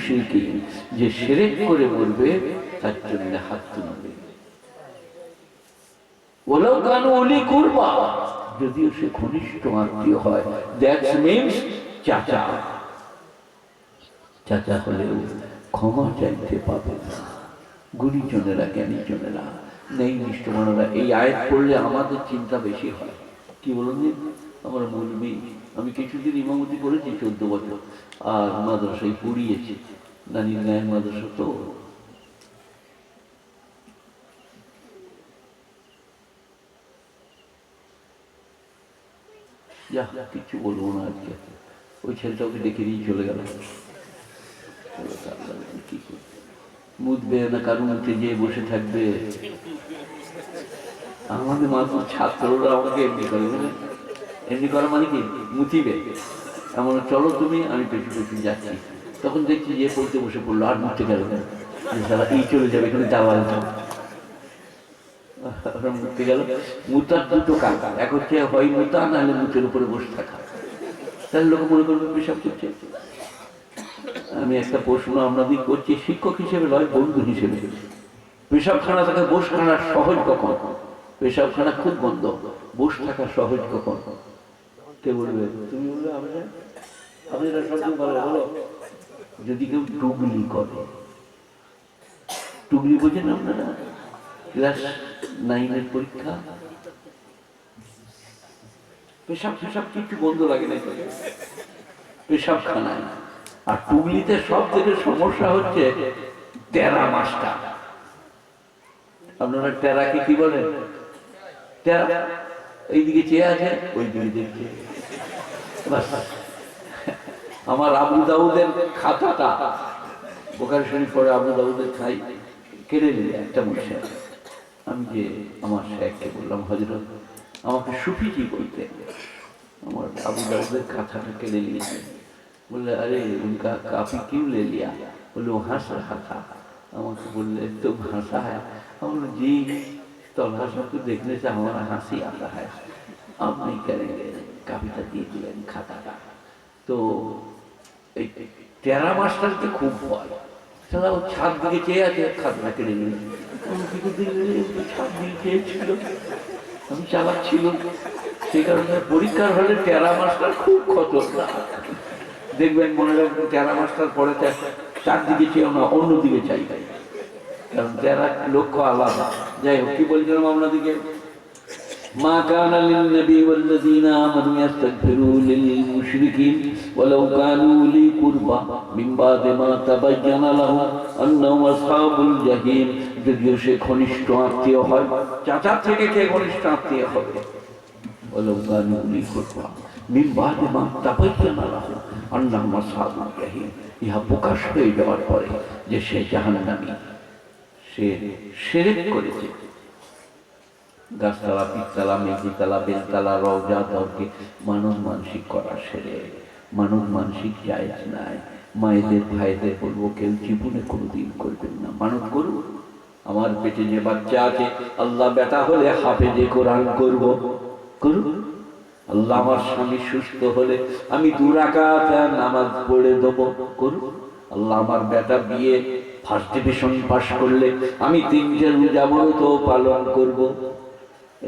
মুশরিকি যে শিরক করে মরবে তার জন্য হাত তুলবে। ওলাও কানু ওলি কুরবা, যদিও সে ঘনিষ্ঠ আত্মীয় হয়। দ্যাট মিনস চাচা। চাচা হলেও ক্ষমা চাইতে পাবে না। গুণীজনেরা, জ্ঞানীজনেরা, নেই নিষ্ঠমানেরা, এই আয়াত পড়লে আমাদের চিন্তা বেশি হয়। কি বলুন আমার মূলবি আমি কিছুদিন ইমামতি করেছি চোদ্দ বছর। আর মাদ্রাসায় পড়িয়েছি। নানির গায়ের মাদ্রাসা তো। কিছু বলব না আজকে ওই ছেলেটা ওকে ডেকে নিয়ে চলে গেল। মুদবে না কারণ উঠে যেয়ে বসে থাকবে। আমাদের মাত্র ছাত্ররা আমাকে এমনি করে? এমনি করা মানে কি? মুতিবে। এমন চলো তুমি, আমি পেছু পেছু যাচ্ছি। তখন দেখছি যে পড়তে বসে পড়ল, আর মুছতে গেল সারা এই চলে যাবে, এখানে যাওয়া গেল। মুতার দুটো কাজ এক হচ্ছে হয় মুতা, নাহলে উপরে বসে থাকা। তাহলে লোক মনে করবে পেশাব করছে। আমি একটা প্রশ্ন আপনাদের করছি, শিক্ষক হিসেবে নয়, বন্ধু হিসেবে। পেশাবখানা থেকে, বসখানা সহজ কখন? পেশাবখানা খুব বন্ধ বস থাকা সহজ কখন? কে বলবে? তুমি বলবে বলো বলো, যদি কেউ টুগলি করে। টুগলি বোঝেন আপনারা? ক্লাস নাইনের পরীক্ষা? পেশাব পেশাব কিছু বন্ধ লাগে না পেশাব খানায় আর টুগলিতে সব থেকে সমস্যা হচ্ছে টেরা মাছটা। আপনারা টেরাকে কি বলেন? টেরা এইদিকে চেয়ে আছে, ওই দিকে দেখছে আমার আবু দাউদের খাতাটা ওখানে শুনি পরে আবু দাউদের খাই, কেড়ে নিলে একটা মশে আমি যে আমার শেখকে বললাম হজরত আমাকে সুফিজি বলতে। আমার আবু দাউদের খাতাটা কেড়ে নিয়েছে বললে, আরে, উনকা কাপি কিউ লে লিয়া? বলল হাঁস। খাতা আমাকে বললে তো হাসা হ্যাঁ আমি বলল জি। তল্লাশা দেখলে যে আমার হাসি আতা হয়, আপনি কবিতা দিয়ে দিলেন খাতাটা? তো এই টেরা মাস্টারকে খুব ভয়। ছাদ দিকে চেয়ে আছে ছাদ দিকে চেয়েছিল। আমি সেই কারণে পরীক্ষার হলে টেরা মাস্টার খুব খতরনাক। দেখবেন মনে রাখবেন টেরা মাস্টার পড়েতে চারদিকে চেয়েও না, অন্যদিকে চাই কারণ তেরা লক্ষ্য আলাদা যাই হোক কি বলছিলাম আপনাদেরকে ما كان للنبي والذين آمنوا يستغفروا للمشركين ولو كانوا لي قربى من بعد ما تبين لهم أنهم أصحاب الجحيم যদিও সে ঘনিষ্ঠ আত্মীয় হয় চাচার থেকে কে ঘনিষ্ঠ আত্মীয় হবে ولو كانوا لي قربى من بعد ما تبين لهم أنهم أصحاب الجحيم ইহা প্রকাশ হয়ে যাওয়ার পরে যে সে জাহান্নামী সে শিরক করেছে। গাছতলা পিকতলা মেঘিতলা বেলতলা, রওজা দরকে মানব মানসিক করা সেরে। মানব মানসিক জায়েজ নাই। মায়েদের, ভাইদের বলব, কেউ জীবনে কোনোদিন করবেন না। মানব করুন। আমার পেটে যে বাচ্চা আছে, আল্লাহ বেটা হলে হাফেজে কোরআন করব। করুন। আল্লাহ আমার স্বামী সুস্থ হলে আমি দুরাকাত নামাজ পড়ে দেবো। করুন। আল্লাহ আমার বেটা বিয়ে ফার্স্ট ডিভিশন পাশ করলে আমি তিনটে রোজা তো পালন করব।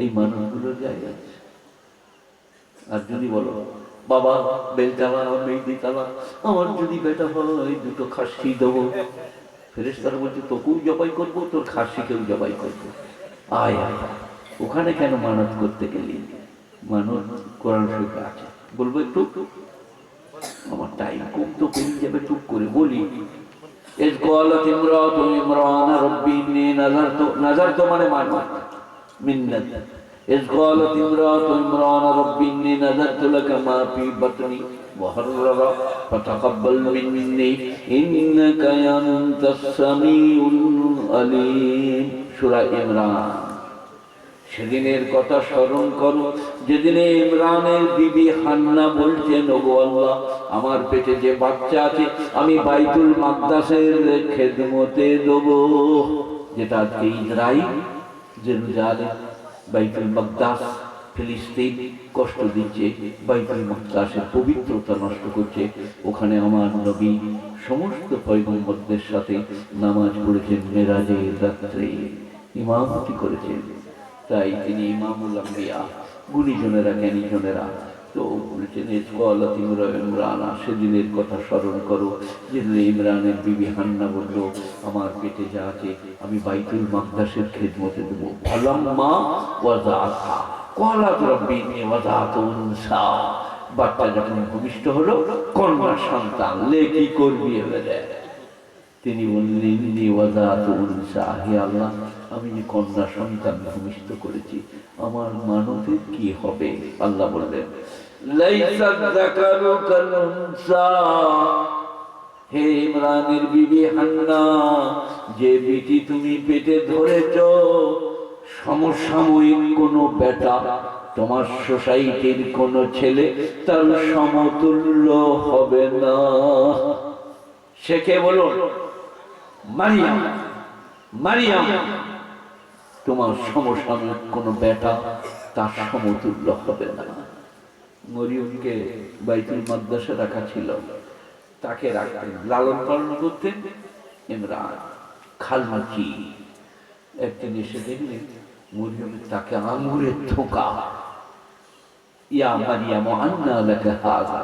এই মানুষগুলো জায়গা আর যদি বলো, বাবা বেলতলা মেঘদিতলা আমার যদি বেটা হয় দুটো খাসি দেবো। ফেরেস্তার বলছে, তোকেও জবাই করব, তোর খাসিকেও জবাই করব। আয় আয় ওখানে কেন মানত করতে গেলি? মানত কোরআন শরীফে আছে। বলব একটু? আমার টাইম কম তো পেরিয়ে যাবে টুক করে বলি। إذ قالت امرأة عمران ربي إني نذرت نذرت من معنى من نذر إذ قالت امرأة عمران ربي إني نذرت لك ما في بطني محررا فتقبل مني إنك أنت السميع العليم سورة عمران সেদিনের কথা স্মরণ করো, যেদিনে ইমরানের বিবি হান্না বলছেন, ওগো আল্লাহ, আমার পেটে যে বাচ্চা আছে, আমি বাইতুল মাকদাসের খেদমতে দেব। যেটা আজকে জেরুজালেম, বাইতুল মাকদাস, ফিলিস্তিন কষ্ট দিচ্ছে, বাইতুল মুক্তাসের পবিত্রতা নষ্ট করছে। ওখানে আমার নবী সমস্ত পয়গম্বরদের সাথে নামাজ পড়েছেন মেরাজের রাত্রে। ইমামতি করেছেন। তাই তিনি ইমামুল আম্বিয়া, গুণীজনেরা, জ্ঞানীজনেরা। তো বলেছেন ইমরানা সেদিনের কথা স্মরণ করো। যেদিন ইমরানের বিবি হান্না বলল, আমার পেটে যা আছে, আমি বাইতুল মাকদাসের খেদমতে দেবো। ফালাম্মা ওয়াজাআতহা ক্বালাত রাব্বি ইন্নী ওয়াজাআতু উনসা। বাচ্চা যখন ভূমিষ্ঠ হলো, কন্যা সন্তান, লে কি করবি তিনি বললেন, ইন্নী উনসা, হে আল্লাহ আমি যে কন্যা সন্তান ভূমিষ্ঠ করেছি, আমার মানবের কি হবে? আল্লাহ বললেন হে বিবি হান্না, যে তুমি পেটে ধরেছ, সমসাময়িক কোনো বেটা, তোমার সোসাইটির কোনো ছেলে, তার সমতুল্য হবে না। সে কে বলুন মারিয়াম মারিয়াম। তোমার সমসাময়িক কোনো বেটা তার সমতুল্য হবে না। মরিয়মকে বাইতুল মাদ্রাসা রাখা ছিল। তাকে রাখতেন লালন পালন করতেন ইমরান খালমাচি। একদিন এসে দেখলেন মরিয়মের তাকে আঙুরের থোকা। ইয়া মারিয়াম আন্না লাকা হাযা।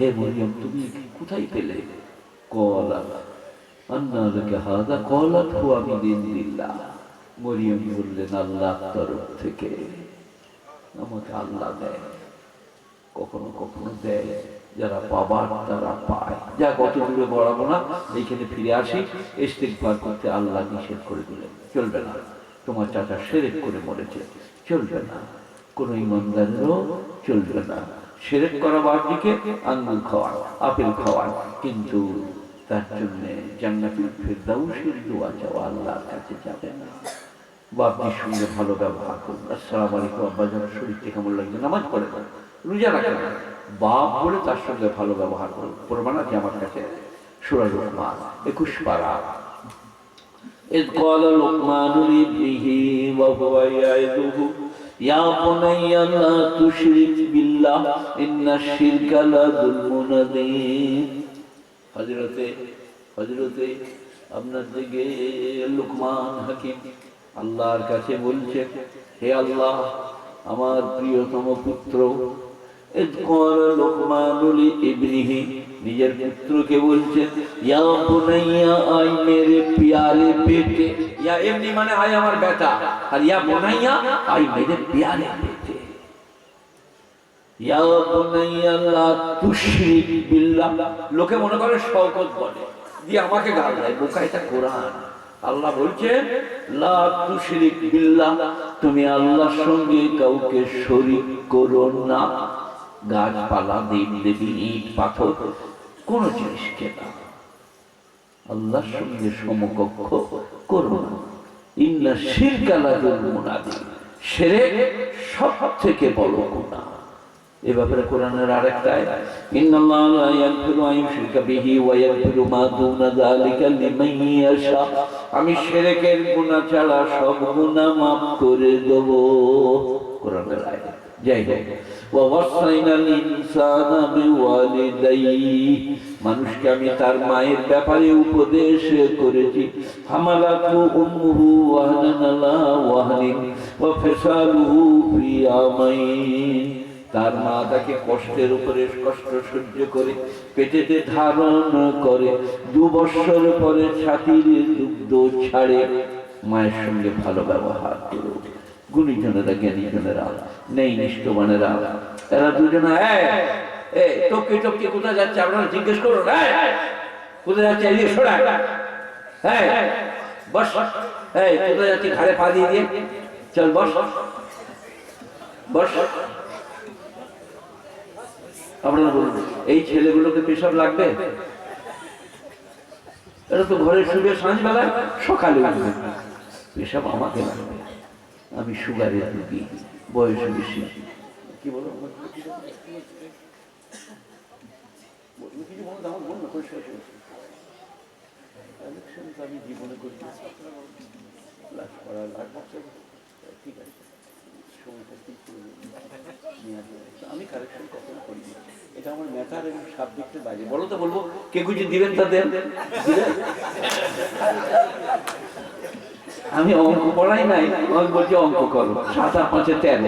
হে মরিয়ম, তুমি কোথায় পেলে? কলা আন্না লাকা হাযা কলাত হুয়া মিন ইন্দিল্লাহ মরিয়ম বললেন আল্লাহর তরফ থেকে আমাকে আল্লাহ দেয়। কখনো কখনো দেয়, যারা পাবার তারা পায়। যা কত দূরে বড়াবো না, এইখানে ফিরে আসি, ইস্তেগফার করতে আল্লাহ নিষেধ করে দিলেন। চলবে না। তোমার চাচা সেরেক করে মরেছে। চলবে না। কোনো ইমানদারেরও চলবে না। সেরেক করা বাপজিকে আঙ্গুল খাওয়ান আপেল খাওয়ান কিন্তু তার জন্যে জান্নাতুল ফেরদাউসের দোয়া চাওয়া আল্লাহর কাছে যাবে না। বাপজির সঙ্গে ভালো ব্যবহার করুন আসসালাম আলাইকুম আব্বাজান শরীরটা কেমন লাগছে নামাজ পড়ে না রোজা রাখে না বাপ বলে তার সঙ্গে ভালো ব্যবহার করুন প্রমাণ আছে আমার কাছে সুরা রহমান একুশ পারা إذ قال لقمان لابنه وهو يعظه يا بني لا تشرك بالله إن الشرك لظلم عظيم হজরতে হজরতে আপনার দিকে লুকমান হাকিম আল্লাহর কাছে বলছে, হে আল্লাহ, আমার প্রিয়তম পুত্র নিজের পুত্রকে বলছে আই মানে আমার বেটা, আর ইয়া আই লোকে মনে করে শকত বলে, দিয়ে আমাকে গাল দেয়, বোকা, এটা কোরআন। আল্লাহ বলছেন তুমি আল্লাহর সঙ্গে কাউকে শরীক করো না। গাছপালা দেব দেবী, ইট, পাথর, কোন জিনিসকে না। আল্লাহর সঙ্গে সমকক্ষ করো না। ইন্না শিরকালা মুনাদি শিরক সব থেকে বড় গুনাহ। এ ব্যাপারে কোরআনের ইন্নাল্লাহ লা ইয়াগফিরু আন ইউশরিকা বিহি ওয়া ইয়াগফিরু মা দুনা যালিকা লিমান ইয়াশা আমি শিরকের গুনাহ ছাড়া সব গুনাহ maaf করে দেব। কোরআনের আয়াত। যাই হোক, ওয়া ইনসানা মানুষকে আমি তার মায়ের ব্যাপারে উপদেশ করেছি। হামালাতু উম্মুহু ওয়াহনান ওয়া ফি আমাইন তার মা তাকে কষ্টের উপরে কষ্ট সহ্য করে, পেটেতে ধারণ করে, দু বছর পরে ছাতির দুগ্ধ ছাড়ে, মায়ের সঙ্গে ভালো ব্যবহার করো। গুণীজনেরা, জ্ঞানীজনেরা, নেই নিষ্ঠবানেরা, এরা দুজনে টপকে টপকে কোথায় যাচ্ছে আপনারা জিজ্ঞেস করুন কোথায় যাচ্ছে এদিকে সরা হ্যাঁ বস, এই, কোথায় যাচ্ছে, ঘাড়ে পা দিয়ে দিয়ে, চল বস বস আপনারা বলুন, এই ছেলেগুলোকে পেশাব লাগবে? এটা তো ঘরে শুয়ে সাঁঝবেলা সকালে উঠবে। পেশাব আমাকে লাগবে। আমি সুগারের রুগী, বয়স বেশি। কি বলো? আমি জীবনে আর ঠিক আছে। আমি আমি অঙ্ক পড়াই নাই, আমি বলছি অঙ্ক করো। সাত আর পাঁচে তেরো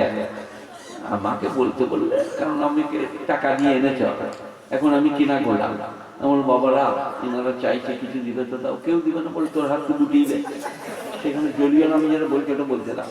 আমাকে বলতে বললে, কারণ আমি টাকা নিয়ে এনেছ এখন আমি কিনা করলাম আমার বাবারা এনারা চাইছে কিছু দিবে তো দাও। কেউ দিবে না বলে তোর হাত তো দেয় সেখানে জলীয় নামে যারা বলছে, ওটা বলতে দাও।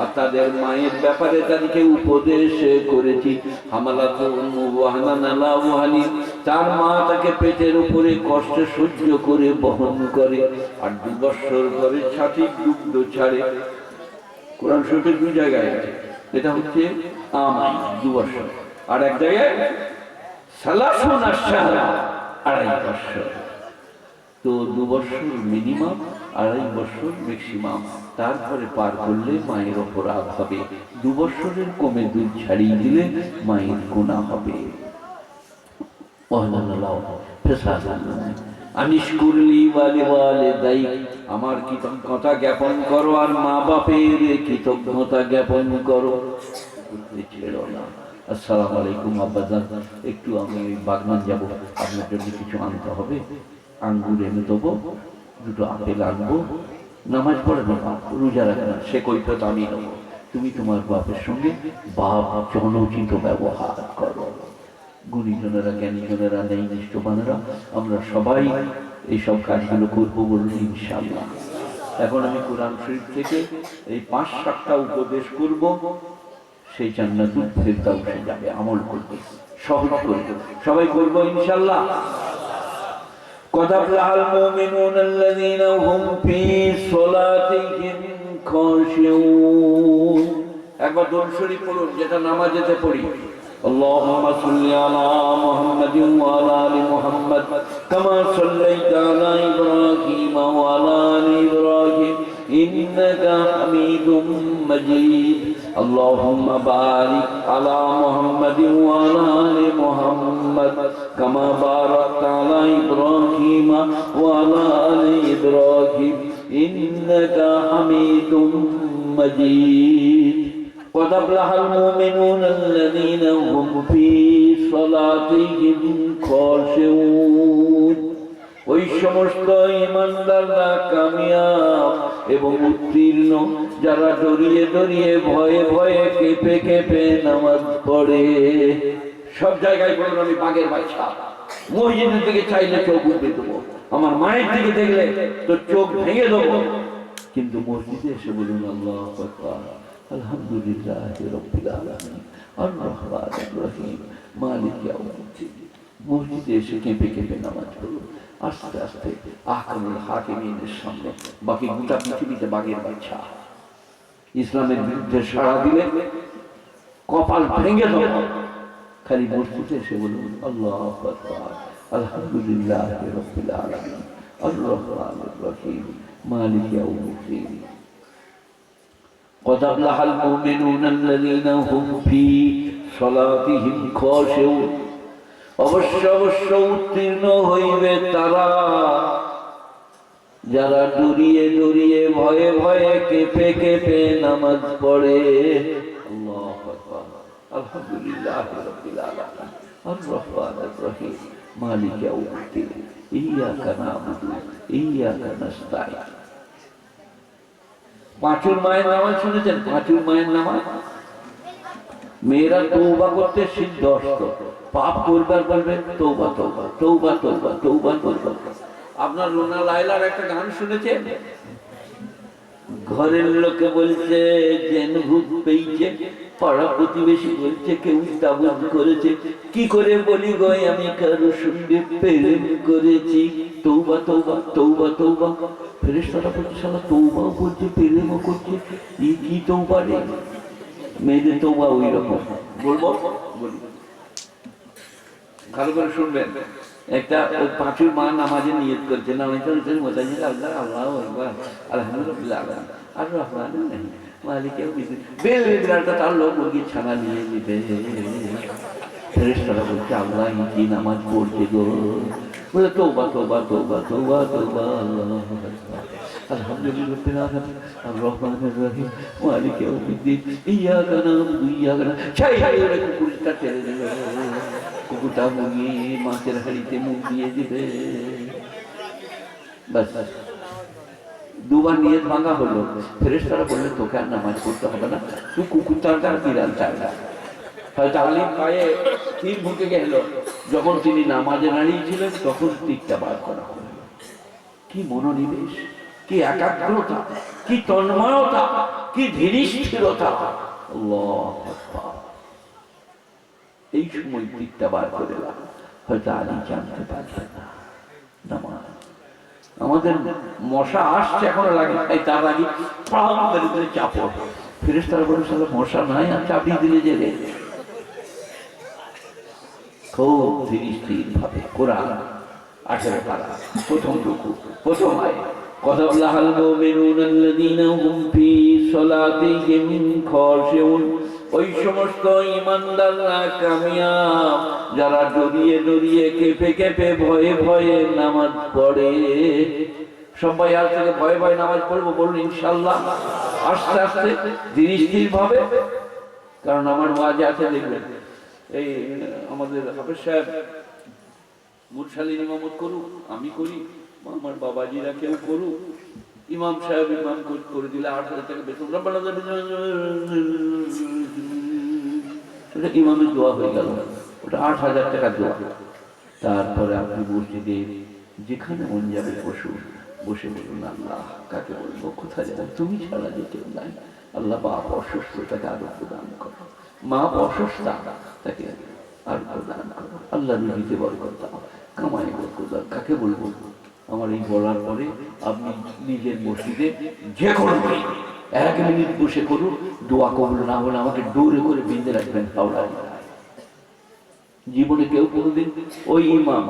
আর তাদের মায়ের ব্যাপারে তাদেরকে উপদেশ করেছি। তার মা তাকে পেটের উপরে কষ্ট সহ্য করে বহন করে আর দু বছর পরে দুগ্ধ ছাড়ে। কোরআন শরীফের দু জায়গায় আছে। এটা হচ্ছে আমাই দু বছর। আর এক জায়গায় আড়াই বছর। তো দু বছর মিনিমাম আড়াই বছর ম্যাক্সিমাম তারপরে পার করলে মায়ের অপরাধ হবে। দু বছরের কমে দুধ ছাড়িয়ে দিলে মায়ের গুণা হবে। দায়ী। আমার কৃতজ্ঞতা জ্ঞাপন করো আর মা বাপের কৃতজ্ঞতা জ্ঞাপন করো। ছেড়ো না। আসসালামু আলাইকুম আব্বাজান একটু আমি বাগনান যাব। আপনার জন্য কিছু আনতে হবে। আঙ্গুর এনে দেবো। দুটো আপেল আনব নামাজ পড়ে না বাপ, রোজা রাখে না সে কৈফত আমি নেব। তুমি তোমার বাপের সঙ্গে বাপ জনউচিত ব্যবহার করো। গুণীজনেরা জ্ঞানীজনেরা নেই নিষ্ঠবানেরা আমরা সবাই এইসব কাজগুলো করব বলুন ইনশাল্লাহ এখন আমি কোরআন শরীফ থেকে এই পাঁচ সাতটা উপদেশ করব। সেই জান্নাতুল ফেরদাউসে যাবে আমল করবে সহজ করবে সবাই করব ইনশাল্লাহ قد أفلح المؤمنون الذين هم في صلاتهم خاشعون একবার দরুদ শরীফ পড়ুন যেটা নামাজেতে পড়ি اللهم صل على محمد وعلى ال محمد كما صليت على ابراهيم وعلى ال ابراهيم انك حميد مجيد اللهم بارك على محمد وعلى آل محمد كما باركت على إبراهيم وعلى آل إبراهيم إنك حميد مجيد. قد أفلح المؤمنون الذين هم في صلاتهم خاشعون. ওই সমস্ত ইমানদাররা কামিয়াব এবং উত্তীর্ণ, যারা ডরিয়ে ডরিয়ে ভয়ে ভয়ে কেঁপে কেঁপে নামাজ পড়ে। সব জায়গায় বলুন আমি বাঘের বাচ্চা মসজিদের দিকে চাইলে চোখ উঠে দেবো আমার মায়ের দিকে দেখলে তো চোখ ভেঙে দেবো। কিন্তু মসজিদে এসে বলুন, আল্লাহ আলহামদুলিল্লাহ আলামিন আর রহমানির রহিম, মালিক ইয়াউমিদ্দিন মসজিদে এসে কেঁপে কেঁপে নামাজ পড়ুন। আস্তে আস্তে আহকামুল হাকিমিনের সামনে বাকি গোটা পৃথিবীতে বাগের বাচ্চা ইসলামের বিরুদ্ধে সাড়া দিলে কপাল ভেঙে দেব খালি মসজিদে এসে বলুন আল্লাহ আকবার আলহামদুলিল্লাহ রব্বিল আলামিন আর রহমানির রহিম মালিক ইয়াউমিদ্দিন قد أفلح المؤمنون الذين هم في صلاتهم خاشعون অবশ্য অবশ্য উত্তীর্ণ হইবে তারা। যারা ডরিয়ে ডরিয়ে ভয়ে ভয়ে কেঁপে কেঁপে নামাজ পড়ে। পাঁচুর মায়ের নামাজ শুনেছেন? পাঁচুর মায়ের নামাজ? মেয়েরা তৌবা করতে পাপ করবার তৌবা তৌবা তৌবা তৌবা তৌবা তৌবা আপনার রোনা লাইলার একটা গান শুনেছেন ঘরের লোকে বলছে, জেন ভূত পেয়েছে। পাড়া প্রতিবেশী বলছে, কেউ তাবুত করেছে। কি করে বলি গো, আমি কারও সঙ্গে প্রেম করেছি। তৌবা তৌবা তৌবা তৌবা ফেরেশতারা বলছে, শালা তৌবাও করছে, প্রেমও করছে। ই কি তৌবা রে? মেয়েদের তৌবা ওই রকম। বলব? বলি। ভালো করে শুনবেন। একটা ওই পাঁচুর মা নামাজে নিয়ত করছে নামাজ চলছে মোতাজি আল্লাহ আল্লাহ আলহামদুলিল্লাহ আর রহমান মালিক বেল বিড়ালটা তার লোক মুরগির ছানা নিয়ে দিবে ফেরেশতারা বলছে আল্লাহ কি নামাজ পড়ছে গো? বলে তৌবা তৌবা তৌবা তৌবা তৌবা আল্লাহ আর কুকুরটা কুকুরটা মাছের দিয়ে দুবার নিয়ত ভাঙা হলো, ফেরেশতারা বললেন তোকে আর নামাজ পড়তে হবে না, তুই কুকুর আর বিড়াল চালটা হয়তো আলিম পায়ে তীর ঢুকে গেল, যখন তিনি নামাজে দাঁড়িয়েছিলেন তখন তীরটা বার করা হলো। কি মনোনিবেশ। কি একাগ্রতা, কি তন্ময়তা, কি আকবার। এই সময় তীরটা বার করে হয়তো আলী জানতে পারবে না। আমাদের মশা আসছে এখনও লাগে তাই তার আগে করে করে চাপড় ফেরেস্তারা বলে সালে মশা নাই, আর চাপিয়ে দিলে যে খুব ধীর স্থির ভাবে কোরআন আঠেরো পারা, প্রথম টুকু প্রথম আয় قد أفلح المؤمنون الذين هم في صلاتهم خاشعون ওই সমস্ত ইমানদাররা কামিয়াব যারা ডরিয়ে ডরিয়ে কেঁপে কেঁপে ভয়ে ভয়ে নামাজ পড়ে সবাই আজ থেকে ভয়ে ভয়ে নামাজ পড়বো বলুন ইনশাল্লাহ আস্তে আস্তে ধীর স্থির ভাবে কারণ আমার ওয়াজে আছে দেখবেন এই আমাদের হাফেজ সাহেব মুরসালিন ইমামত করুক আমি করি আমার বাবাজিরা কেউ করুক, ইমাম সাহেব ইমাম করে- দিলে আট হাজার টাকা বেতন ইমামের দোয়া হয়ে গেল। ওটা আট হাজার টাকা দোয়া। তারপরে আপনি মসজিদে যেখানে মন যাবে বসুন। বসে বলুন, আল্লাহ, কাকে বলব? কোথায় যাব? তুমি ছাড়া যে কেউ নাই। আল্লাহ বাপ অসুস্থ তাকে আরোগ্য দান করো। মা অসুস্থ, তাকে আরোগ্য দান করো। আল্লাহ রুজিতে বরকত দাও। কামাই বরকত দাও। কাকে বলব? আমার এই বলার পরে আপনি নিজের মসজিদে যে কোনো এক মিনিট বসে করুন দোয়া কবুল না হলে আমাকে দৌড়ে করে বেঁধে রাখবেন হাওড়া জীবনে কেউ কোনোদিন ওই ইমাম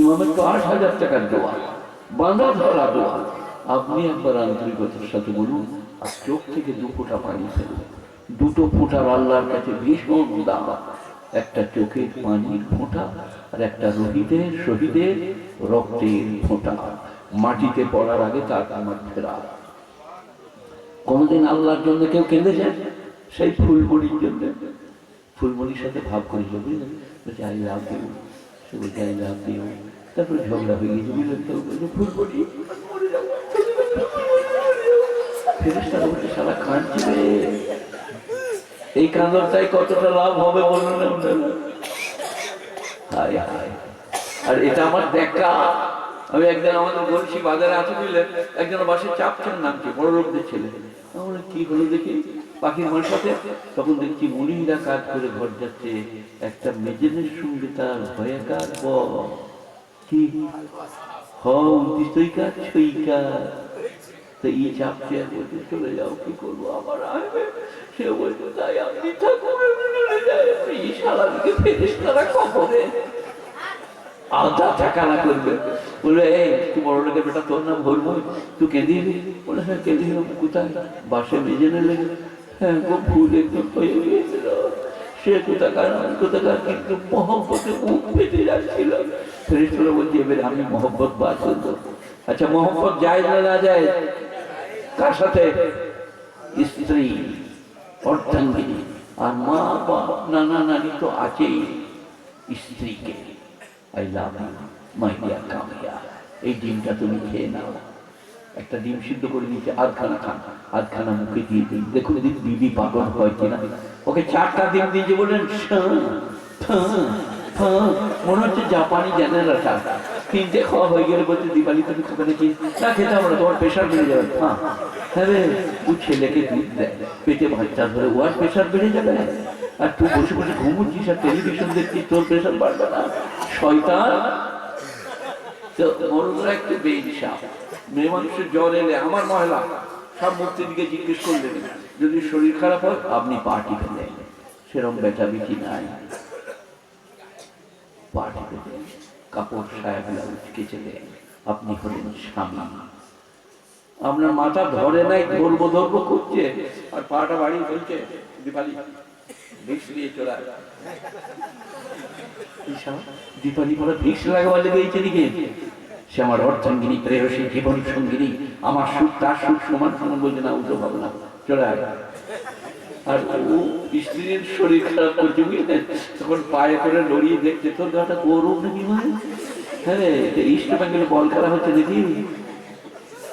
ইমামের তো আট হাজার টাকার দোয়া, বাঁধা ধরা দোয়া। আপনি একবার আন্তরিকতার সাথে বলুন আর চোখ থেকে দু ফোঁটা পানি ফেলুন। দুটো ফোঁটার আল্লাহর কাছে ভীষণ দাম। একটা চোখের পানির ফোঁটা আর একটা রোহিতের শহীদের রক্তের ফোঁটা মাটিতে পড়ার আগে তার আমার ফেরা কোনদিন আল্লাহর জন্য কেউ কেঁদেছেন সেই ফুলমণির জন্য ফুলমণির সাথে ভাব করেছিল বুঝলেন আই লাভ ইউ সে বলছে আই লাভ ইউ তারপরে ঝগড়া হয়ে গেছে বুঝলেন তো ফুলমণি সারা কাঁদছে এই কাঁদরটাই কতটা লাভ হবে বলুন আর এটা আমার দেখা। আমি একদিন আমাদের বলছি বাজারে আছে বুঝলেন একজন বাসে চাপছেন নামছে বড় লোকদের ছেলে কি হলো দেখি? পাখির সাথে তখন দেখছি মুড়িরা কাজ করে ঘর যাচ্ছে। একটা মেজেনের সঙ্গে তার ভয়াকার কি? হ কাজ ছই কাজ। তো আর বলছে চলে যাও, কি করব? আসবে। সে বলছে, তাই আপনি সারাদিকে খবরে বেটা, তোর কোথায়? বাসে মেজে নিলে হ্যাঁ কোথাকার কিন্তু মহব্বতে যাচ্ছিল। আমি মহব্বত করব আচ্ছা মহব্বত যায় না যায় কার সাথে স্ত্রী, অর্ধাঙ্গিনী আর মা, বাপ, নানা, নানি তো আছেই স্ত্রীকে। এই ডিমটা তুমি খেয়ে নাও। একটা ডিম সিদ্ধ করে নিচ্ছে আধখানা খান। আধখানা মুখে দিয়ে দিন দেখুন এদিন বিবি পাগল হয় কিনা। ওকে চারটা ডিম দিয়েছে বললেন। মনে হচ্ছে জাপানি জেনারেল তিনটে খাওয়া হয়ে গেলে দিপালি, তুমি খাবে নাকি? না, খেতে হবে না, তোমার প্রেশার বেড়ে যাবে। হ্যাঁ। হ্যাঁ ছেলেকে দুধ দেয় পেটে বাচ্চা ধরে ও আর প্রেশার বেড়ে যাবে। আর তুই বসে বসে ঘুমুচ্ছিস আর টেলিভিশন দেখছিস, তোর প্রেশার বাড়বে না। শয়তান! একটু মেয়ে মানুষের এলে আমার সব জিজ্ঞেস যদি শরীর খারাপ হয়, আপনি পার্টি পেলেন সেরকম বেটা বেটি নাই। পার্টি পেলেন কাপড় আপনি হলেন স্বামী। আপনার মাথা ধরে নাই ধরবো ধরবো করছে, আর পাটা বাড়ি বলছে দীপালি। চলে ভিক্স লেগে সে আমার জীবন সঙ্গিনী আমার সুখ, তার সুখ সমান সমান বলছে না উঠো ভাবো না চলে আয় আর ও স্ত্রীর শরীর খারাপ করছে বুঝলেন তখন পায়ে করে লড়িয়ে দেখছে, তোর গাটা গরম নাকি মানে হ্যাঁ ইস্ট বেঙ্গলে বল খেলা হচ্ছে দেখি।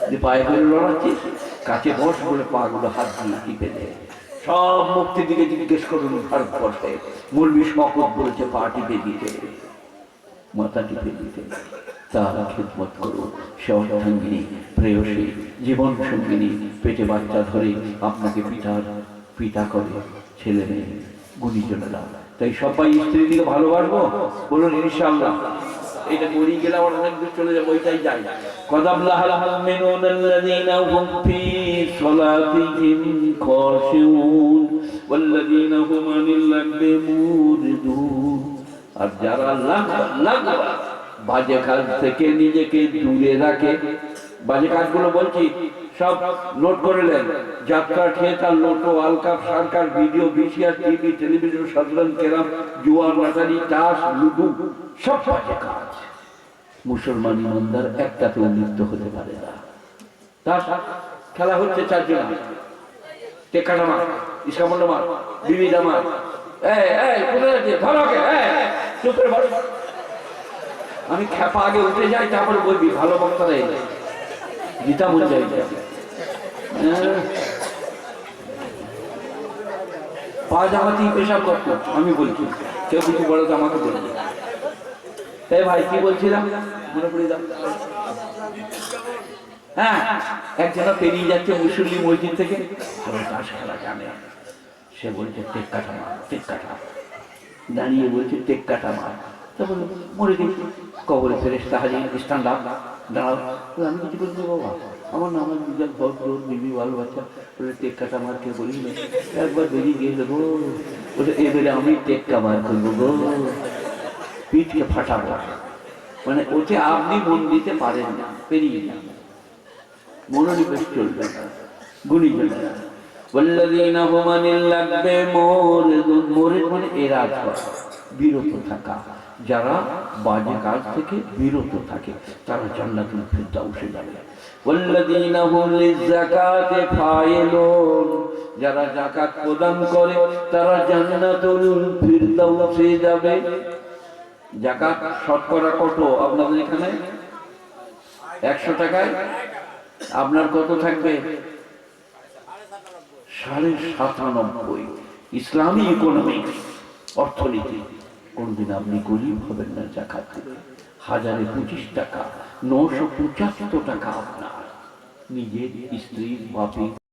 যে পায়ে করে লড়াচ্ছিস কাছে বস বলে পা গুলো হাত দিয়ে টিপে দেয়। সব মুক্তির দিকে জিজ্ঞেস করুন ভারতবর্ষে। মুরবি শপথ বলেছে, পা টিপে দিতে, মাথা টিপে দিতে। তার খেদমত করুন, সে অর্ধাঙ্গিনী, প্রেয়সী, জীবন সঙ্গিনী, পেটে বাচ্চা ধরে আপনাকে পিতার পিতা করে, ছেলে মেয়ে গুণীজনেরা তাই সবাই স্ত্রীর দিকে ভালোবাসবো? বলুন ইনশাল্লাহ এটা করিয়ে গেলে চলে যাব, ওইটাই যাই আর যারা বাজে কাজ থেকে নিজেকে দূরে রাখে, বাজে কাজগুলো বলছি সব নোট করে নেন যাত্রা থিয়েটার লোটো আলকাপ সরকার ভিডিও বিসিআর টিভি টেলিভিশন সাধারণ কেরাম জুয়া লাটারি তাস, লুডু, সব বাজে কাজ। মুসলমান ইমানদার একটাতেও লিপ্ত হতে পারে না। তাস, খেলা হচ্ছে চারজন। টেকাটা মার বস। আমি খেপা আগে উঠে যাই, তারপরে বলবি, ভালো বক্তারা এলে। গীতা মন যাই। পা জামাতেই পেশাব করতো? আমি বলছি। কেউ কিছু বড় জামাকে বলছি এই ভাই, কি বলছিলাম? মনে হ্যাঁ একজন পেরিয়ে যাচ্ছে মুসল্লি মসজিদ থেকে। জানে। সে বলছে টেক কাটা মার টেক কাটা দাঁড়িয়ে বলছে টেক কাটা মার তা বলল মরে গেছি। কবরে ফেরে তাহারি স্ট্যান্ড দাঁড়াও। আমি কিছু বলব বাবা আমার নাম বিজাল ভদ্র বিবি ভালো বাচ্চা বলে টেক কাটা মার কে বলি না একবার বেরিয়ে গিয়ে গো বলে এবারে আমি টেক্কা মার করবো গো পিঠকে ফাটাবো মানে ওতে আপনি মন দিতে পারেন না পেরিয়ে যান মনোনিবেশ চলবে না গুণীজন والذين هم عن اللغو موردون মোরেদ মানে এরাজ করা বিরত থাকা যারা বাজে কাজ থেকে বিরত থাকে তারা জান্নাতুল ফিরদাউসে যাবে والذين هم للزكاة فاعلون যারা যাকাত প্রদান করে তারা জান্নাতুল ফিরদাউসে যাবে যাকাত শতকরা কত আপনাদের এখানে একশো টাকায় আপনার কত থাকবে সাড়ে সাতানব্বই ইসলামী ইকোনমিক্স অর্থনীতি কোনদিন আপনি গরিব হবেন না জাকাত দেবেন হাজারে পঁচিশ টাকা নশো পঁচাত্তর টাকা আপনার নিজের স্ত্রীর বাপি